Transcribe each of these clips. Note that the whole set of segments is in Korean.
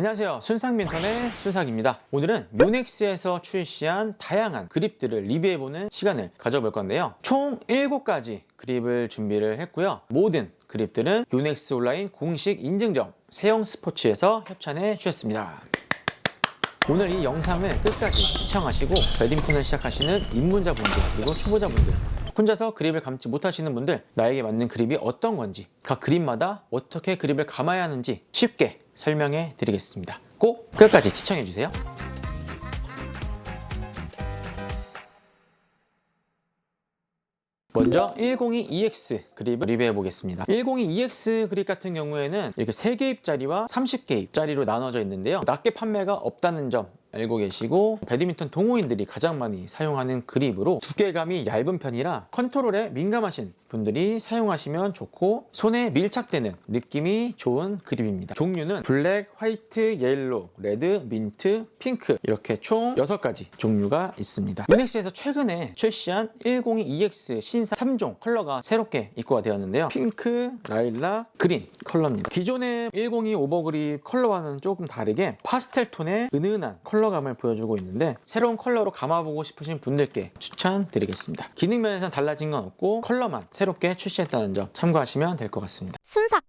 안녕하세요. 순삭 민턴의 순삭입니다. 오늘은 요넥스에서 출시한 다양한 그립들을 리뷰해보는 시간을 가져볼 건데요. 총 7가지 그립을 준비를 했고요. 모든 그립들은 요넥스 온라인 공식 인증점 세영 스포츠에서 협찬해 주셨습니다. 오늘 이 영상을 끝까지 시청하시고 배드민턴을 시작하시는 입문자분들 그리고 초보자분들 혼자서 그립을 감지 못하시는 분들 나에게 맞는 그립이 어떤 건지 각 그립마다 어떻게 그립을 감아야 하는지 쉽게 설명해 드리겠습니다. 꼭 끝까지 시청해 주세요. 먼저 102EX 그립을 리뷰해 보겠습니다. 102EX 그립 같은 경우에는 이렇게 3개입짜리와 30개입짜리로 나눠져 있는데요. 낮게 판매가 없다는 점 알고 계시고 배드민턴 동호인들이 가장 많이 사용하는 그립으로 두께감이 얇은 편이라 컨트롤에 민감하신 분들이 사용하시면 좋고 손에 밀착되는 느낌이 좋은 그립입니다. 종류는 블랙, 화이트, 옐로, 레드, 민트, 핑크 이렇게 총 6가지 종류가 있습니다. 유넥스에서 최근에 출시한 102EX 신사 3종 컬러가 새롭게 입고가 되었는데요. 핑크, 라일락, 그린 컬러입니다. 기존의 102 오버그립 컬러와는 조금 다르게 파스텔 톤의 은은한 컬러 감을 보여주고 있는데 새로운 컬러로 감아보고 싶으신 분들께 추천드리겠습니다. 기능 면에서는 달라진 건 없고 컬러만 새롭게 출시했다는 점 참고하시면 될 것 같습니다. 순삭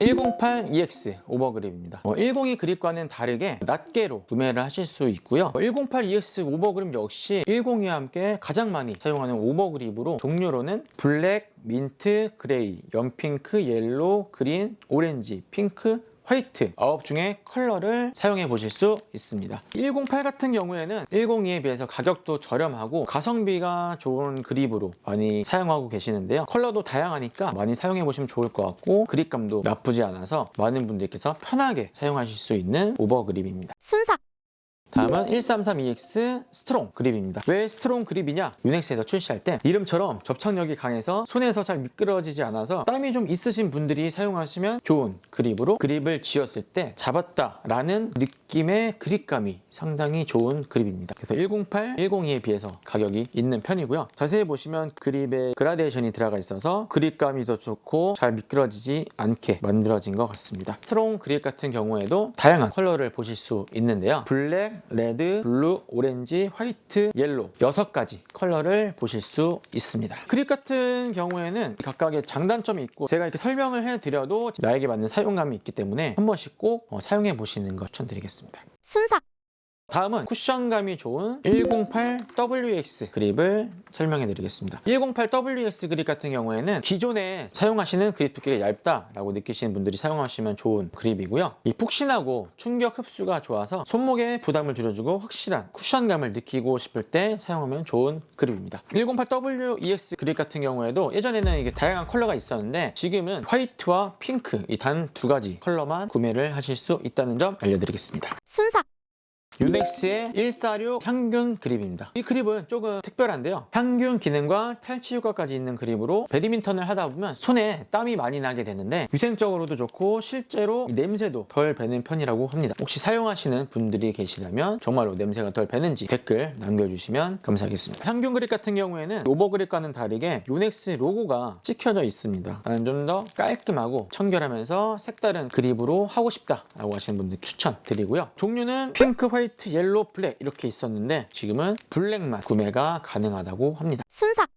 108EX 오버그립입니다. 102 그립과는 다르게 낱개로 구매를 하실 수 있고요. 108EX 오버그립 역시 102와 함께 가장 많이 사용하는 오버그립으로 종류로는 블랙, 민트, 그레이, 연핑크, 옐로, 그린, 오렌지, 핑크, 화이트 9 중에 컬러를 사용해 보실 수 있습니다. 108 같은 경우에는 102에 비해서 가격도 저렴하고 가성비가 좋은 그립으로 많이 사용하고 계시는데요. 컬러도 다양하니까 많이 사용해 보시면 좋을 것 같고 그립감도 나쁘지 않아서 많은 분들께서 편하게 사용하실 수 있는 오버 그립입니다. 순삭 다음은 133EX 스트롱 그립입니다. 왜 스트롱 그립이냐? 유넥스에서 출시할 때 이름처럼 접착력이 강해서 손에서 잘 미끄러지지 않아서 땀이 좀 있으신 분들이 사용하시면 좋은 그립으로 그립을 쥐었을 때 잡았다 라는 느낌의 그립감이 상당히 좋은 그립입니다. 그래서 108, 102에 비해서 가격이 있는 편이고요. 자세히 보시면 그립에 그라데이션이 들어가 있어서 그립감이 더 좋고 잘 미끄러지지 않게 만들어진 것 같습니다. 스트롱 그립 같은 경우에도 다양한 컬러를 보실 수 있는데요. 블랙, 레드, 블루, 오렌지, 화이트, 옐로 여섯 가지 컬러를 보실 수 있습니다. 그립 같은 경우에는 각각의 장단점이 있고 제가 이렇게 설명을 해드려도 나에게 맞는 사용감이 있기 때문에 한 번씩 꼭 어, 사용해 보시는 것 추천드리겠습니다. 순삭 다음은 쿠션감이 좋은 108WX 그립을 설명해 드리겠습니다. 108WX 그립 같은 경우에는 기존에 사용하시는 그립 두께가 얇다라고 느끼시는 분들이 사용하시면 좋은 그립이고요. 이 푹신하고 충격 흡수가 좋아서 손목에 부담을 줄여주고 확실한 쿠션감을 느끼고 싶을 때 사용하면 좋은 그립입니다. 108WEX 그립 같은 경우에도 예전에는 이게 다양한 컬러가 있었는데 지금은 화이트와 핑크 이 단 두 가지 컬러만 구매를 하실 수 있다는 점 알려드리겠습니다. 순삭 유넥스의 146 향균 그립입니다. 이 그립은 조금 특별한데요. 향균 기능과 탈취 효과까지 있는 그립으로 배드민턴을 하다 보면 손에 땀이 많이 나게 되는데 위생적으로도 좋고 실제로 냄새도 덜 배는 편이라고 합니다. 혹시 사용하시는 분들이 계시다면 정말로 냄새가 덜 배는지 댓글 남겨주시면 감사하겠습니다. 향균 그립 같은 경우에는 오버 그립과는 다르게 요넥스 로고가 찍혀져 있습니다. 나는 좀 더 깔끔하고 청결하면서 색다른 그립으로 하고 싶다라고 하시는 분들 추천드리고요. 종류는 핑크, 화이트, 옐로, 블랙 이렇게 있었는데 지금은 블랙만 구매가 가능하다고 합니다. 순삭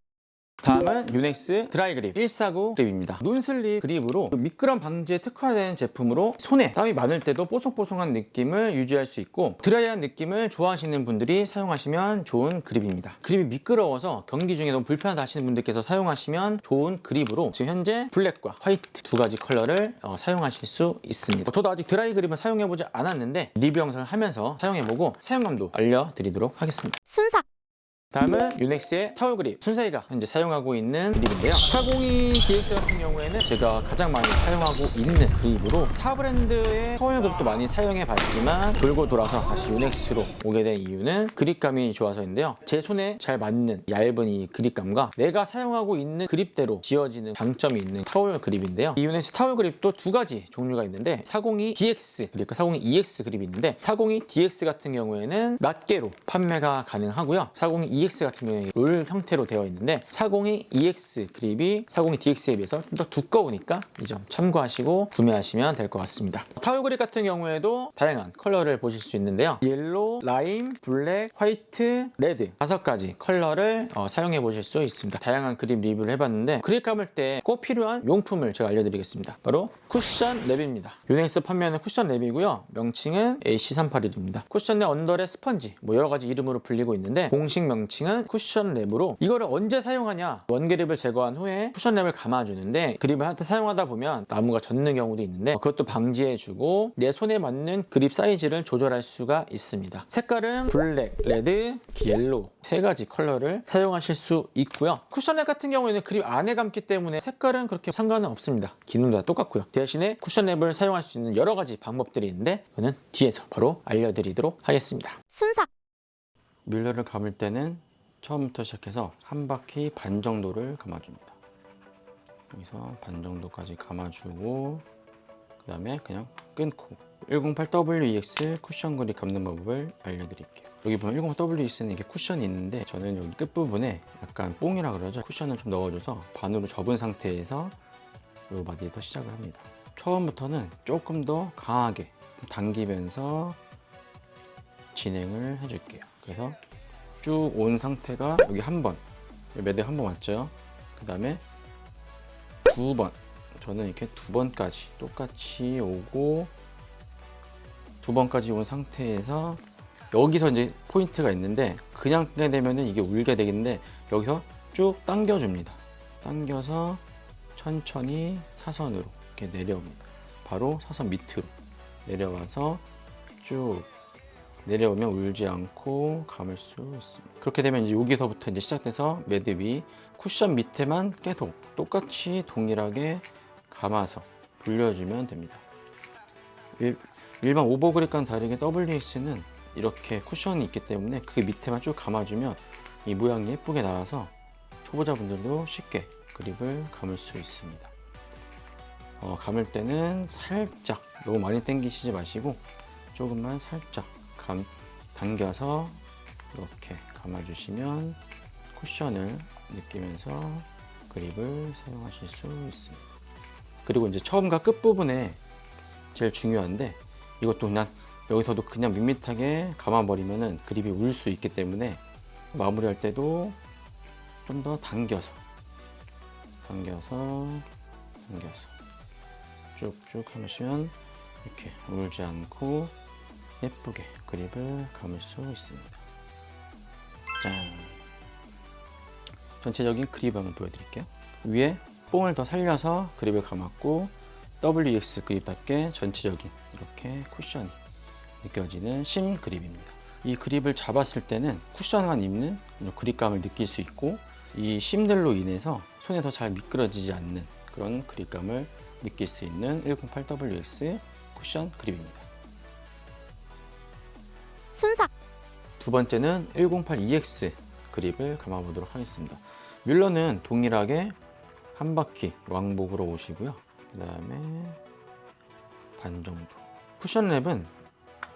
다음은 유넥스 드라이 그립 149 그립입니다. 논슬립 그립으로 미끄럼 방지에 특화된 제품으로 손에 땀이 많을 때도 뽀송뽀송한 느낌을 유지할 수 있고 드라이한 느낌을 좋아하시는 분들이 사용하시면 좋은 그립입니다. 그립이 미끄러워서 경기 중에 너무 불편하다 하시는 분들께서 사용하시면 좋은 그립으로 지금 현재 블랙과 화이트 두 가지 컬러를 어, 사용하실 수 있습니다. 저도 아직 드라이 그립은 사용해보지 않았는데 리뷰 영상을 하면서 사용해보고 사용감도 알려드리도록 하겠습니다. 순삭 다음은 유넥스의 타월 그립 순사이가 현재 사용하고 있는 그립인데요. 402 DX 같은 경우에는 제가 가장 많이 사용하고 있는 그립으로 타 브랜드의 타월 그립도 많이 사용해 봤지만 돌고 돌아서 다시 유넥스로 오게 된 이유는 그립감이 좋아서인데요. 제 손에 잘 맞는 얇은 이 그립감과 내가 사용하고 있는 그립대로 지어지는 장점이 있는 타월 그립인데요. 이 유넥스 타월 그립도 두 가지 종류가 있는데 402 DX 그립과 402 EX 그립이 있는데 402 DX 같은 경우에는 낱개로 판매가 가능하고요. 402 EX 같은 경우에 롤 형태로 되어 있는데 402 EX 그립이 402 DX에 비해서 좀 더 두꺼우니까 이 점 참고하시고 구매하시면 될 것 같습니다. 타월 그립 같은 경우에도 다양한 컬러를 보실 수 있는데요. 옐로, 라임, 블랙, 화이트, 레드 다섯 가지 컬러를 어, 사용해 보실 수 있습니다. 다양한 그립 리뷰를 해봤는데 그립 감을 때 꼭 필요한 용품을 제가 알려드리겠습니다. 바로 쿠션 랩입니다. 유넥스 판매하는 쿠션 랩이고요. 명칭은 AC381입니다. 쿠션 랩 언더의 스펀지 뭐 여러 가지 이름으로 불리고 있는데 공식 명칭 은 쿠션 랩으로 이거를 언제 사용하냐 원그립을 제거한 후에 쿠션 랩을 감아주는데 그립을 사용하다 보면 나무가 젖는 경우도 있는데 그것도 방지해주고 내 손에 맞는 그립 사이즈를 조절할 수가 있습니다. 색깔은 블랙, 레드, 옐로우 세 가지 컬러를 사용하실 수 있고요. 쿠션 랩 같은 경우에는 그립 안에 감기 때문에 색깔은 그렇게 상관은 없습니다. 기능도 다 똑같고요. 대신에 쿠션 랩을 사용할 수 있는 여러 가지 방법들이 있는데 그거는 뒤에서 바로 알려드리도록 하겠습니다. 순삭 뮬러를 감을 때는 처음부터 시작해서 한 바퀴 반 정도를 감아줍니다. 여기서 반 정도까지 감아주고 그 다음에 그냥 끊고 108WEX 쿠션 그립 감는 방법을 알려드릴게요. 여기 보면 108WEX는 이게 쿠션이 있는데 저는 여기 끝부분에 약간 뽕이라 그러죠. 쿠션을 좀 넣어줘서 반으로 접은 상태에서 이 마디부터 시작을 합니다. 처음부터는 조금 더 강하게 당기면서 진행을 해줄게요. 그래서 쭉 온 상태가 여기 한 번, 매드 한번 왔죠. 그 다음에 두 번, 저는 이렇게 두 번까지 똑같이 오고 두 번까지 온 상태에서 여기서 이제 포인트가 있는데 그냥 되면은 이게 울게 되겠는데 여기서 쭉 당겨줍니다. 당겨서 천천히 사선으로 이렇게 내려옵니다. 바로 사선 밑으로 내려와서 쭉 내려오면 울지 않고 감을 수 있습니다. 그렇게 되면 이제 여기서부터 이제 시작돼서 매드 위 쿠션 밑에만 계속 똑같이 동일하게 감아서 불려주면 됩니다. 일, 일반 오버그립과는 다르게 WS는 이렇게 쿠션이 있기 때문에 그 밑에만 쭉 감아주면 이 모양이 예쁘게 나와서 초보자분들도 쉽게 그립을 감을 수 있습니다. 어, 감을 때는 살짝 너무 많이 당기시지 마시고 조금만 살짝 감 당겨서 이렇게 감아주시면 쿠션을 느끼면서 그립을 사용하실 수 있습니다. 그리고 이제 처음과 끝 부분에 제일 중요한데 이것도 그냥 여기서도 그냥 밋밋하게 감아버리면은 그립이 울 수 있기 때문에 마무리할 때도 좀 더 당겨서 당겨서 당겨서 쭉쭉 하시면 이렇게 울지 않고 예쁘게 그립을 감을 수 있습니다. 짠! 전체적인 그립 한번 보여드릴게요. 위에 뽕을 더 살려서 그립을 감았고 WEX 그립답게 전체적인 이렇게 쿠션이 느껴지는 심 그립입니다. 이 그립을 잡았을 때는 쿠션만 입는 그립감을 느낄 수 있고 이 심들로 인해서 손에 더잘 미끄러지지 않는 그런 그립감을 느낄 수 있는 108WX 쿠션 그립입니다. 순삭 두 번째는 108EX 그립을 감아보도록 하겠습니다. 뮬러는 동일하게 한 바퀴 왕복으로 오시고요. 그 다음에 반 정도. 쿠션 랩은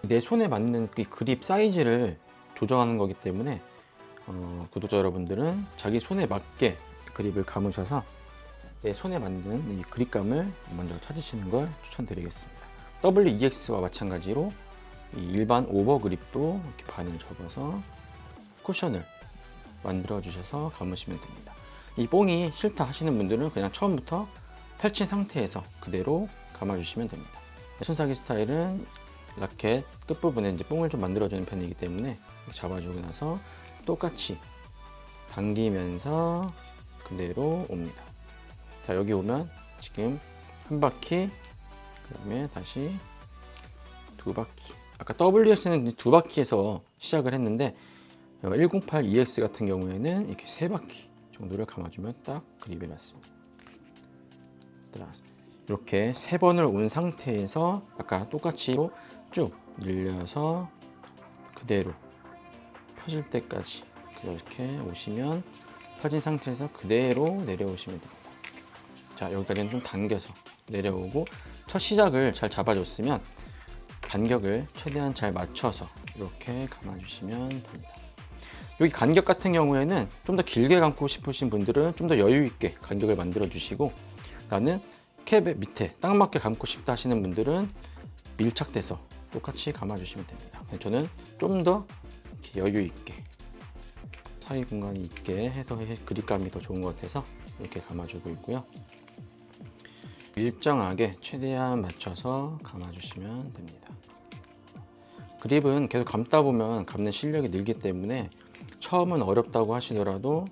내 손에 맞는 그 그립 사이즈를 조정하는 거기 때문에 어, 구독자 여러분들은 자기 손에 맞게 그립을 감으셔서 내 손에 맞는 이 그립감을 먼저 찾으시는 걸 추천드리겠습니다. WEX와 마찬가지로 이 일반 오버 그립도 이렇게 반을 접어서 쿠션을 만들어 주셔서 감으시면 됩니다. 이 뽕이 싫다 하시는 분들은 그냥 처음부터 펼친 상태에서 그대로 감아주시면 됩니다. 순사기 스타일은 라켓 끝부분에 이제 뽕을 좀 만들어주는 편이기 때문에 잡아주고 나서 똑같이 당기면서 그대로 옵니다. 자 여기 오면 지금 한 바퀴 그 다음에 다시 두 바퀴 아까 WS는 두 바퀴에서 시작을 했는데 108EX 같은 경우에는 이렇게 세 바퀴 정도를 감아주면 딱 그립이. 들어갔습니다. 이렇게 세 번을 온 상태에서 아까 똑같이 쭉 늘려서 그대로 펴질 때까지 이렇게 오시면 펴진 상태에서 그대로 내려오시면 됩니다. 자 여기까지는 좀 당겨서 내려오고 첫 시작을 잘 잡아줬으면 간격을 최대한 잘 맞춰서 이렇게 감아주시면 됩니다. 여기 간격 같은 경우에는 좀 더 길게 감고 싶으신 분들은 좀 더 여유 있게 간격을 만들어 주시고 나는 캡의 밑에 딱 맞게 감고 싶다 하시는 분들은 밀착돼서 똑같이 감아 주시면 됩니다. 근데 저는 좀 더 여유 있게 사이 공간이 있게 해서 해- 그립감이 더 좋은 것 같아서 이렇게 감아주고 있고요. 일정하게 최대한 맞춰서 감아주시면 됩니다. 그립은 계속 감다 보면 감는 실력이 늘기 때문에 처음은 어렵다고 하시더라도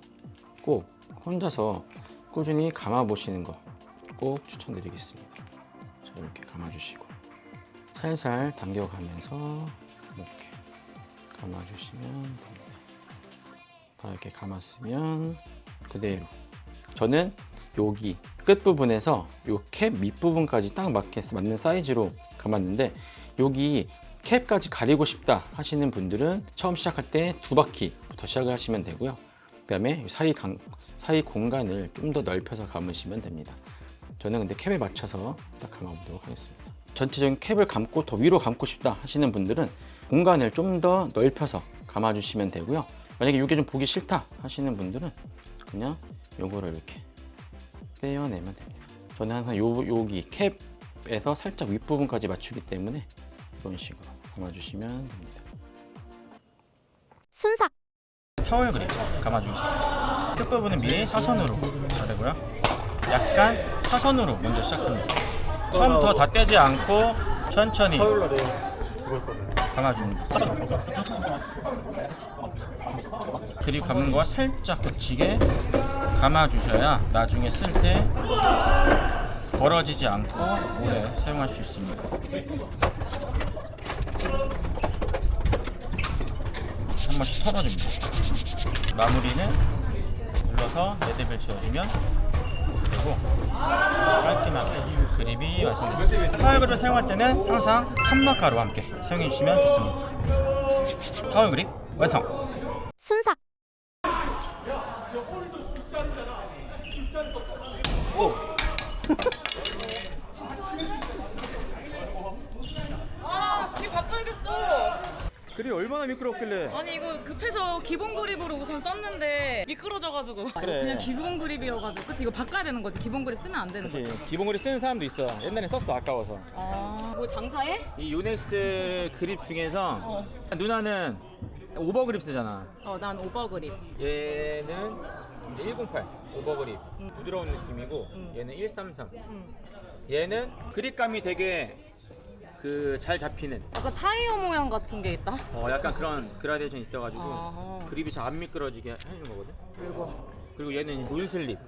꼭 혼자서 꾸준히 감아 보시는 거 꼭 추천드리겠습니다. 자, 이렇게 감아 주시고 살살 당겨 가면서 이렇게 감아 주시면 됩니다. 다 이렇게 감았으면 그대로 저는 여기 끝 부분에서 요캡 밑부분까지 딱 맞게 맞는 사이즈로 감았는데 여기 캡까지 가리고 싶다 하시는 분들은 처음 시작할 때 두 바퀴부터 시작을 하시면 되고요. 그 다음에 사이 강, 사이 공간을 좀 더 넓혀서 감으시면 됩니다. 저는 근데 캡에 맞춰서 딱 감아보도록 하겠습니다. 전체적인 캡을 감고 더 위로 감고 싶다 하시는 분들은 공간을 좀 더 넓혀서 감아주시면 되고요. 만약에 이게 좀 보기 싫다 하시는 분들은 그냥 요거를 이렇게 떼어내면 됩니다. 저는 항상 요, 여기 캡에서 살짝 윗부분까지 맞추기 때문에 이런 식으로 감아주시면 됩니다. 순삭 타월 그립 감아주겠습니다. 끝 부분은 미리 사선으로 자르고요. 약간 사선으로 먼저 시작합니다. 처음부터 다 떼지 않고 천천히 감아줍니다. 그립 감는 거와 살짝 겹치게 감아주셔야 나중에 쓸 때 벌어지지 않고 오래 사용할 수 있습니다. 한 번씩 털어줍니다. 마무리는 눌러서 레드벨 지어주면 되고 깔끔하게 그립이 완성됐습니다. 타월 그립을 사용할 때는 항상 탄마카로 함께 사용해 주시면 좋습니다. 타월 그립 완성! 순삭 아, 그립 그립 얼마나 미끄럽길래 아니 이거 급해서 기본 그립으로 우선 썼는데 미끄러져가지고 그래. 그냥 기본 그립이어가지고 그치 이거 바꿔야 되는 거지 기본 그립 쓰면 안 되는 거지. 기본 그립 쓰는 사람도 있어. 옛날에 썼어 아까워서. 아뭐 장사해? 이 요넥스 그립 중에서 어. 누나는 오버 그립 쓰잖아. 어 난 오버 그립. 얘는 이제 108 오버 그립 음. 부드러운 느낌이고 음. 얘는 133. 응. 얘는 그립감이 되게 그 잘 잡히는 약간 타이어 모양 같은 게 있다. 어 약간 그런 그라데이션 있어가지고 아하. 그립이 잘 안 미끄러지게 해주는 거거든. 그리고 그리고 얘는 이 논슬립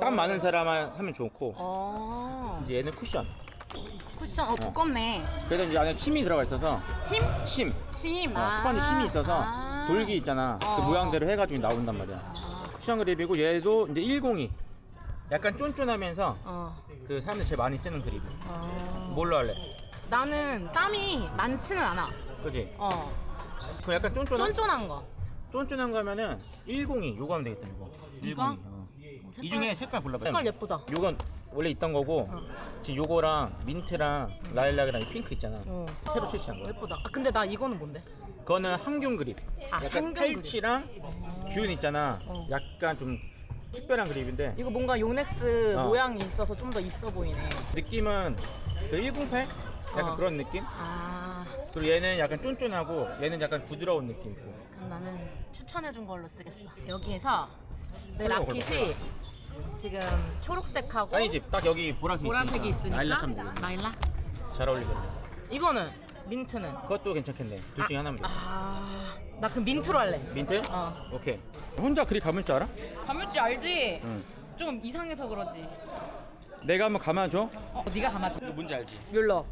땀 많은 사람만 하면 좋고 아 이제 얘는 쿠션. 쿠션 어 두껍네. 그래서 이제 안에 침이 들어가 있어서 침? 심 침. 어, 스펀지 심이 있어서 아. 돌기 있잖아. 그 어. 모양대로 해가지고 나온단 말이야. 아. 쿠션 그립이고 얘도 이제 102. 약간 쫀쫀하면서 어. 그 사람들 제일 많이 쓰는 그립. 아. 뭘로 할래? 나는 땀이 많지는 않아. 그지? 어. 그 약간 쫀쫀한? 쫀쫀한 거. 쫀쫀한 거면은 102 요거 하면 되겠다 이거. 이거? 102. 어. 색깔- 이 중에 색깔 골라봐. 색깔 예쁘다. 요건 원래 있던 거고 어. 지금 요거랑 민트랑 라일락이랑 이 핑크 있잖아. 어. 새로 출시한 거. 예쁘다. 아 근데 나 이거는 뭔데? 그거는 항균 그립. 아, 약간 항균 탈취랑 균 있잖아. 어. 약간 좀 특별한 그립인데 이거 뭔가 요넥스 어. 모양이 있어서 좀 더 있어 보이네. 느낌은 그 108? 약간 어. 그런 느낌? 아 그리고 얘는 약간 쫀쫀하고 얘는 약간 부드러운 느낌이고. 그럼 나는 추천해준 걸로 쓰겠어. 여기에서 내 라켓이 지금 초록색하고 아니지, 딱 여기 보라색 보라색이 있으니까 라일락하면 되겠네. 라일락? 잘 어울리거든. 이거는 민트는 그것도 괜찮겠네. 둘 중에 하나면 돼. 아 나 그럼 민트로 할래. 민트? 어. 오케이. 혼자 그립 감을 줄 알아? 감을지 알지? 응. 좀 이상해서 그러지. 내가 한번 감아줘. 어 네가 감아줘. 이거 뭔지 알지? 눌러.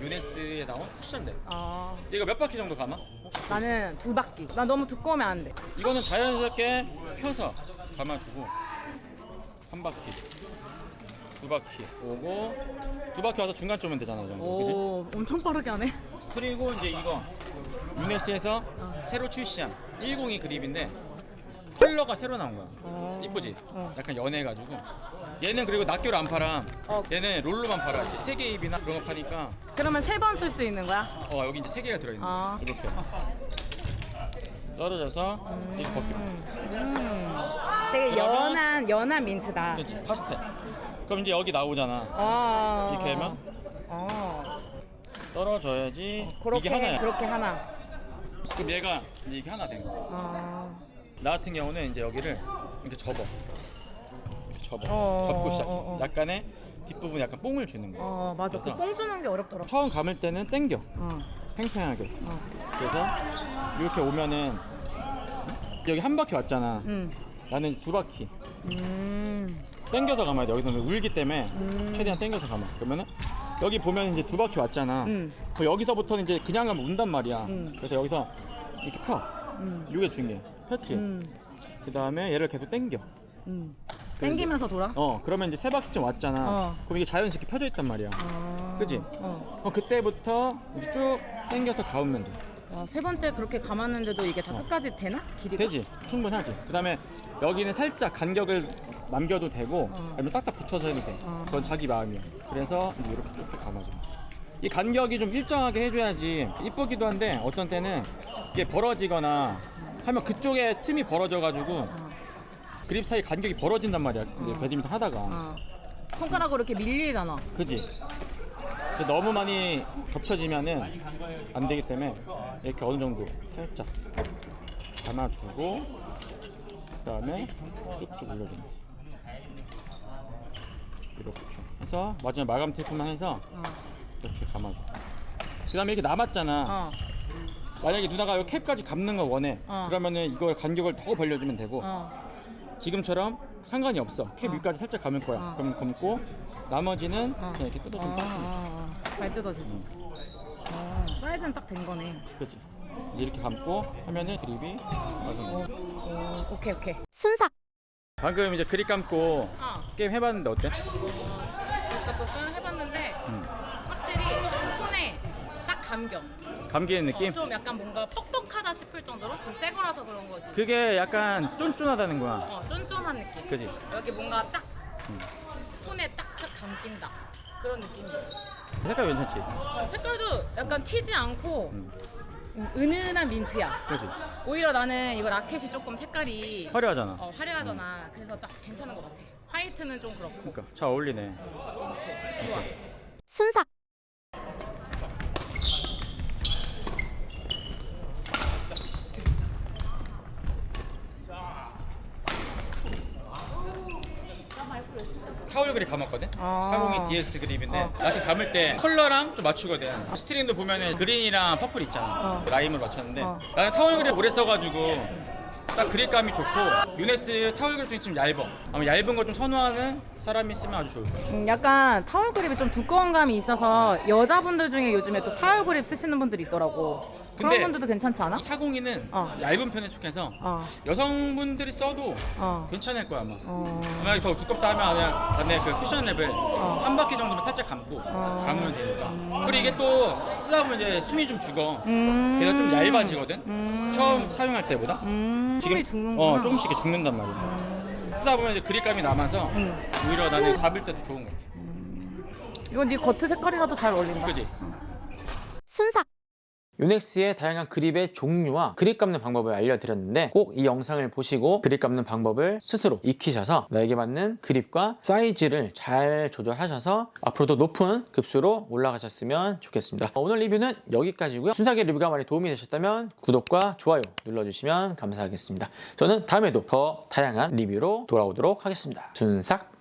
유넥스에 나온 쿠션데. 아 이거 몇 바퀴 정도 감아? 나는 두 바퀴. 나 너무 두꺼우면 안 돼. 이거는 자연스럽게 펴서 감아주고 한 바퀴, 두 바퀴 오고 두 바퀴 와서 중간 쪽면 되잖아, 이 정도. 그지? 오 엄청 빠르게 하네. 그리고 이제 이거 유넥스에서 어. 새로 출시한 102 그립인데 컬러가 새로 나온 거야. 어. 이쁘지? 어. 약간 연해가지고 얘는 그리고 낱개로 안 팔아. 어. 얘는 롤로만 팔아. 이렇게 세개 입이나 그런 거 파니까 그러면 세 번 쓸 수 있는 거야? 어 여기 이제 세 개가 들어있는 거야. 아. 이렇게. 떨어져서 이렇게 벗기면 음. 되게 그러면- 연한 연한 민트다. 그렇지 파스텔 그럼 이제 여기 나오잖아 아. 이렇게 하면 어. 떨어져야지 그렇게 이게 하나야 그렇게 하나. 그럼 얘가 이제 이게 하나 된 거야 아. 나 같은 경우는 이제 여기를 이렇게 접어 접어 어, 접고 시작해 어, 어. 약간의 뒷부분 약간 뽕을 주는 거야 어 맞아. 그래서- 그뽕 주는 게 어렵더라. 처음 감을 때는 당겨 어. 팽팽하게 어. 그래서 이렇게 오면은 여기 한 바퀴 왔잖아 음. 나는 두 바퀴 음. 당겨서 감아야 돼 여기서는 울기 때문에 음. 최대한 당겨서 감아 그러면은 여기 보면 이제 두 바퀴 왔잖아 음. 그럼 여기서부터는 이제 그냥 가면 운단 말이야 음. 그래서 여기서 이렇게 펴 음. 이게 중요해 폈지 음. 그 다음에 얘를 계속 당겨 음. 땡기면서 돌아? 어 그러면 이제 세 바퀴쯤 왔잖아 어. 그럼 이게 자연스럽게 펴져 있단 말이야 아. 그치? 어. 그럼 그때부터 이제 쭉 당겨서 감으면 돼 와, 세 번째 그렇게 감았는데도 이게 다 어. 끝까지 되나? 길이가? 되지 충분하지 그 다음에 여기는 살짝 간격을 남겨도 되고 어. 아니면 딱딱 붙여서 해도 돼 어. 그건 자기 마음이야 그래서 이제 이렇게 쭉쭉 감아줘 이 간격이 좀 일정하게 해줘야지 이쁘기도 한데 어떤 때는 이게 벌어지거나 하면 그쪽에 틈이 벌어져가지고 어. 그립 사이 간격이 벌어진단 말이야 이제 어. 배드민턴 하다가 어. 손가락으로 이렇게 밀리잖아. 그지 근데 너무 많이 겹쳐지면은 안 되기 때문에 이렇게 어느 정도 살짝 감아주고 그다음에 쭉쭉 돼 이렇게 해서 마지막 마감 테이프만 해서 어. 이렇게 감아줘 그다음에 이렇게 남았잖아 어. 만약에 누나가 이 캡까지 감는 걸 원해 어. 그러면은 이걸 간격을 더 벌려주면 되고 어. 지금처럼 상관이 없어 캡 어. 위까지 살짝 감을 거야 어. 그럼 감고 나머지는 어. 그냥 이렇게 어, 뜯어주면 어, 딱 어, 어. 잘 뜯어지지. 어, 사이즈는 딱 된 거네. 그렇지 이제 이렇게 감고 하면은 그립이 완성 오, 오, 오케이 오케이. 순삭 방금 이제 그립 감고 어. 게임 해봤는데 어때? 이것도 좀 해봤는데 음. 확실히 손에 딱 감겨. 감기는 느낌? 어, 좀 약간 뭔가 뻑뻑하다 싶을 정도로 지금 새 거라서 그런 거지. 그게 약간 쫀쫀하다는 거야 어, 쫀쫀한 느낌. 그지? 여기 뭔가 딱 음. 손에 딱착 감긴다. 그런 느낌이 있어. 색깔 괜찮지? 어, 색깔도 약간 튀지 않고 음. 음, 은은한 민트야. 그지? 오히려 나는 이거 라켓이 조금 색깔이 화려하잖아 어, 화려하잖아. 그래서 딱 괜찮은 것 같아. 화이트는 좀 그렇고. 그러니까 잘 어울리네 민트. 좋아. 순삭 그립 감았거든? 아. 402 DX 그립인데 어. 나한테 감을 때 컬러랑 좀 맞추거든 스트링도 보면은 그린이랑 퍼플 있잖아 어. 라임으로 맞췄는데 어. 나는 타월 그립 오래 써가지고 딱 그립감이 좋고 유네스 타월 그립 중에 좀 얇아 아마 얇은 거좀 선호하는 사람이 쓰면 아주 좋을 거야 음, 약간 타월 그립이 좀 두꺼운 감이 있어서 여자분들 중에 요즘에 또 타월 그립 쓰시는 분들이 있더라고. 그런 근데 분들도 괜찮지 않아? 402는 어. 얇은 편에 속해서 어, 여성분들이 써도 어, 괜찮을 거야 아마 어. 만약에 더 두껍다 하면 안에, 안에 그 쿠션 랩을 한 바퀴 정도만 살짝 감고 어. 감으면 되니까 그리고 이게 또 쓰다 보면 이제 숨이 좀 죽어 음. 그래서 좀 얇아지거든 음. 처음 사용할 때보다 음. 숨이 죽는구나. 어 조금씩 이렇게 죽는단 말이야 음. 쓰다 보면 이제 그립감이 남아서 음. 오히려 나는 잡을 때도 좋은 것 같아 이건 네 겉에 색깔이라도 잘 어울린다. 그지? 순삭 유넥스의 다양한 그립의 종류와 그립 감는 방법을 알려드렸는데 꼭 이 영상을 보시고 그립 감는 방법을 스스로 익히셔서 나에게 맞는 그립과 사이즈를 잘 조절하셔서 앞으로도 높은 급수로 올라가셨으면 좋겠습니다. 어, 오늘 리뷰는 여기까지고요. 순삭의 리뷰가 많이 도움이 되셨다면 구독과 좋아요 눌러주시면 감사하겠습니다. 저는 다음에도 더 다양한 리뷰로 돌아오도록 하겠습니다. 순삭